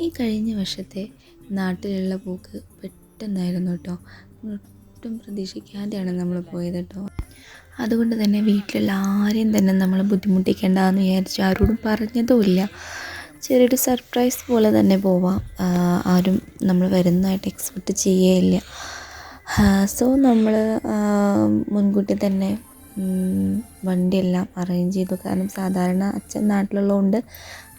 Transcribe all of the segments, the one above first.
ഈ കഴിഞ്ഞ വർഷത്തെ നാട്ടിലുള്ള പോക്ക് പെട്ടെന്നായിരുന്നു കേട്ടോ. ഒട്ടും പ്രതീക്ഷിക്കാതെയാണ് നമ്മൾ പോയത് കേട്ടോ. അതുകൊണ്ട് തന്നെ വീട്ടിലുള്ള ആരെയും തന്നെ നമ്മൾ ബുദ്ധിമുട്ടിക്കേണ്ടെന്ന് വിചാരിച്ചു ആരോടും പറഞ്ഞതുമില്ല. ചെറിയൊരു സർപ്രൈസ് പോലെ തന്നെ പോവാം. ആരും നമ്മൾ വരുന്നതായിട്ട് എക്സ്പെക്റ്റ് ചെയ്യേയില്ല സോ നമ്മൾ മുൻകൂട്ടി തന്നെ വണ്ടിയെല്ലാം അറേഞ്ച് ചെയ്തു. കാരണം സാധാരണ അച്ഛൻ നാട്ടിലുള്ളതുകൊണ്ട്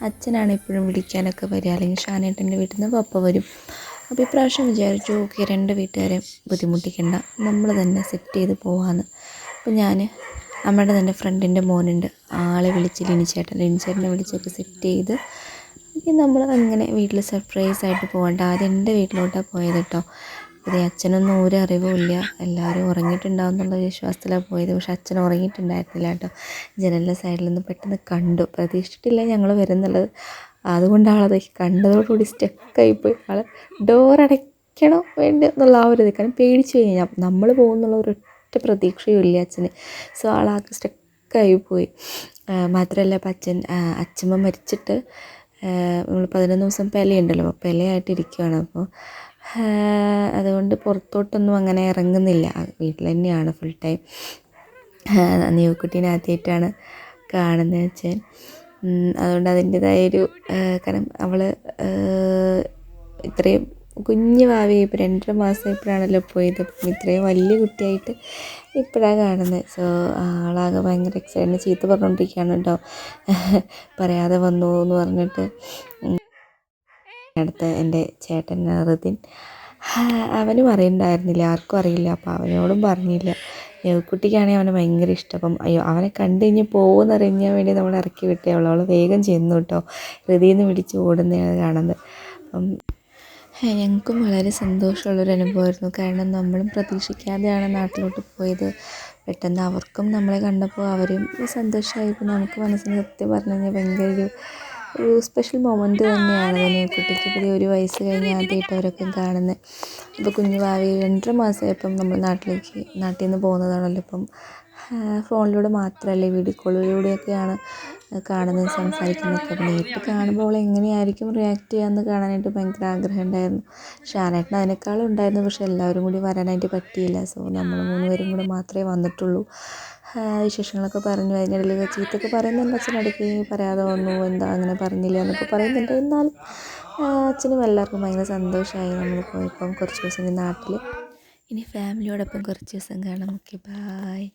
അച്ഛനാണ് എപ്പോഴും വിളിക്കാനൊക്കെ വരിക. അല്ലെങ്കിൽ ഷാനേട്ടന്റെ വീട്ടിൽ നിന്ന് പപ്പ വരും. അപ്പോൾ ഇപ്രാവശ്യം വിചാരിച്ചു ഓക്കെ രണ്ട് വീട്ടുകാരെ ബുദ്ധിമുട്ടിക്കണ്ട. നമ്മൾ തന്നെ സെറ്റ് ചെയ്ത് പോവാന്ന്. അപ്പോൾ ഞാൻ നമ്മുടെ തന്നെ ഫ്രണ്ടിന്റെ മോനുണ്ട്. ആളെ വിളിച്ച് ലിനിച്ചേട്ടൻ. ലിനിച്ചേട്ടനെ വിളിച്ചൊക്കെ സെറ്റ് ചെയ്ത് നമ്മൾ അങ്ങനെ വീട്ടിൽ സർപ്രൈസ് ആയിട്ട് പോകണ്ട. ആദ്യം എന്റെ വീട്ടിലോട്ടാണ് പോയത് കേട്ടോ. അതേ അച്ഛനൊന്നും ഒരു അറിവുമില്ല. എല്ലാവരും ഉറങ്ങിയിട്ടുണ്ടാവും എന്നുള്ള വിശ്വാസത്തിലാണ് പോയത്. പക്ഷെ അച്ഛൻ ഉറങ്ങിയിട്ടുണ്ടായിരുന്നില്ല കേട്ടോ. ജനലിന്റെ സൈഡിൽ നിന്ന് പെട്ടെന്ന് കണ്ടു. പ്രതീക്ഷിച്ചിട്ടില്ല ഞങ്ങൾ വരുന്നുള്ളത്. അതുകൊണ്ടാണത് കണ്ടതോടുകൂടി സ്റ്റക്കായിപ്പോയി. ആൾ ഡോർ അടയ്ക്കണോ വേണ്ട എന്നുള്ള ആ ഒരു ഇത് കാരണം പേടിച്ചു കഴിഞ്ഞാൽ നമ്മൾ പോകുന്നുള്ള ഒരൊറ്റ പ്രതീക്ഷയും ഇല്ല അച്ഛന്. സോ ആളാകെ സ്റ്റക്കായി പോയി മാത്രമല്ല അപ്പം അച്ഛൻ അച്ഛമ്മ മരിച്ചിട്ട് നമ്മൾ പതിനൊന്ന് ദിവസം പെലയുണ്ടല്ലോ. അപ്പോൾ പെലയായിട്ടിരിക്കുകയാണ് അപ്പോൾ അതുകൊണ്ട് പുറത്തോട്ടൊന്നും അങ്ങനെ ഇറങ്ങുന്നില്ല. വീട്ടിൽ തന്നെയാണ് ഫുൾ ടൈം നീവക്കുട്ടീനെ കാണുന്നത് വെച്ചാൽ അതുകൊണ്ട് അതിന്റെതായൊരു കാരണം അവൾ ഇത്രയും കുഞ്ഞു ഭാവി ഇപ്പോൾ രണ്ടര മാസം ഇപ്പോഴാണല്ലോ പോയത്. അപ്പം ഇത്രയും വലിയ കുട്ടിയായിട്ട് ഇപ്പോഴാണ് കാണുന്നത് സോ ആളാകെ ഭയങ്കര എക്സൈറ്റ് ചീത്ത പറഞ്ഞുകൊണ്ടിരിക്കുകയാണ് കേട്ടോ. പറയാതെ വന്നു എന്ന് പറഞ്ഞിട്ട് അടുത്ത എന്റെ ചേട്ടൻ നറുദ്ദീൻ അവനും അറിയണ്ടായിരുന്നില്ല. ആർക്കും അറിയില്ല. അപ്പോൾ അവനോടും പറഞ്ഞില്ല. കുട്ടിക്കാണെങ്കിൽ അവനെ ഭയങ്കര ഇഷ്ടം. അപ്പം അയ്യോ അവനെ കണ്ടു കഴിഞ്ഞ് പോകുമെന്ന് അറിയാൻ വേണ്ടി നമ്മൾ ഇറക്കി വിട്ടേ അവൾ അവൾ വേഗം ചെന്നു കേട്ടോ. ഹൃദയം വിളിച്ച് ഓടുന്നതാണ് കാണുന്നത്. അപ്പം ഞങ്ങൾക്കും വളരെ സന്തോഷമുള്ളൊരു അനുഭവമായിരുന്നു. കാരണം നമ്മളും പ്രതീക്ഷിക്കാതെയാണ് നാട്ടിലോട്ട് പോയത്. പെട്ടെന്ന് അവർക്കും നമ്മളെ കണ്ടപ്പോൾ അവരും സന്തോഷമായപ്പോൾ നമുക്ക് മനസ്സിന് സത്യം പറഞ്ഞു കഴിഞ്ഞാൽ ഭയങ്കര ഒരു ഒരു സ്പെഷ്യൽ മൊമെന്റ് തന്നെയാണ് അതിന് കുട്ടിക്ക് പുതിയ ഒരു വയസ്സ് കഴിഞ്ഞ് ആദ്യമായിട്ട് അവരൊക്കെ കാണുന്നത് ഇപ്പോൾ കുഞ്ഞു ഭാവി രണ്ടര മാസമായപ്പം നമ്മൾ നാട്ടിലേക്ക് നാട്ടിൽ നിന്ന് പോകുന്നതാണല്ലോ ഇപ്പം. ഫോണിലൂടെ മാത്രമല്ല വീഡിയോ കോളിലൂടെയൊക്കെയാണ് കാണുന്നത് സംസാരിക്കുന്നതൊക്കെ. നേരിട്ട് കാണുമ്പോൾ അവൾ എങ്ങനെയായിരിക്കും റിയാക്ട് ചെയ്യാമെന്ന് കാണാനായിട്ട് ഭയങ്കര ആഗ്രഹം ഉണ്ടായിരുന്നു ഷാനേട്ടൻ അതിനേക്കാളും ഉണ്ടായിരുന്നു പക്ഷേ എല്ലാവരും കൂടി വരാനായിട്ട് പറ്റിയില്ല. സോ നമ്മൾ മൂന്നുപേരും കൂടെ മാത്രമേ വന്നിട്ടുള്ളൂ. വിശേഷങ്ങളൊക്കെ പറഞ്ഞു. അതിനിടയിൽ ചീത്തയൊക്കെ പറയുന്നുണ്ട്. അച്ഛൻ ഇടയ്ക്ക് പറയാതെ വന്നു. എന്താ അങ്ങനെ പറഞ്ഞില്ല എന്നൊക്കെ പറയുന്നുണ്ട്. എന്നാലും അച്ഛനും എല്ലാവർക്കും ഭയങ്കര സന്തോഷമായി നമ്മൾ പോയപ്പം കുറച്ച് ദിവസം നാട്ടിൽ. ഇനി ഫാമിലിയോടൊപ്പം കുറച്ച് ദിവസം കാണാം. Okay bye